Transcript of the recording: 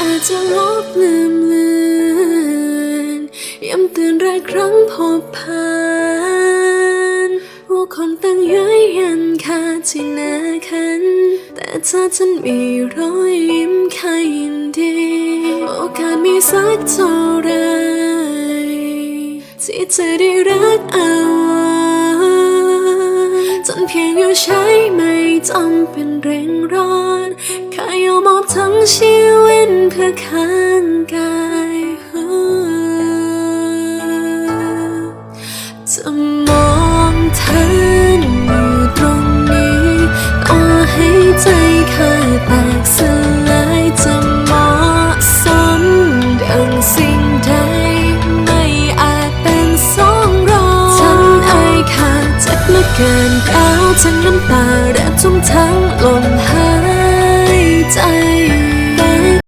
อาจจะลบลืมเลือนย้ำเตือนรายครั้งพบผ่านว่าคนตั้งย้ยยันค่าที่หน้าคัน แต่เธอฉันมีรอยยิ้มแค่ยินดี โอกาสมีสักเท่าไรที่จะได้รักเอาไว้จนเพียงอยู่ใช้ไม่จำเป็นเร่งร้อน ชีวิตเพื่อข้างกายจะมองเธออยู่ตรงนี้ต่อให้ใจขาดแตกสลายจะเหมาะสมดังสิ่งใดไม่อาจเป็นสองรองฉันไอายขาดเจ็บเหลือเกินร้าวทั้งน้ำตาและทุ่มทั้ง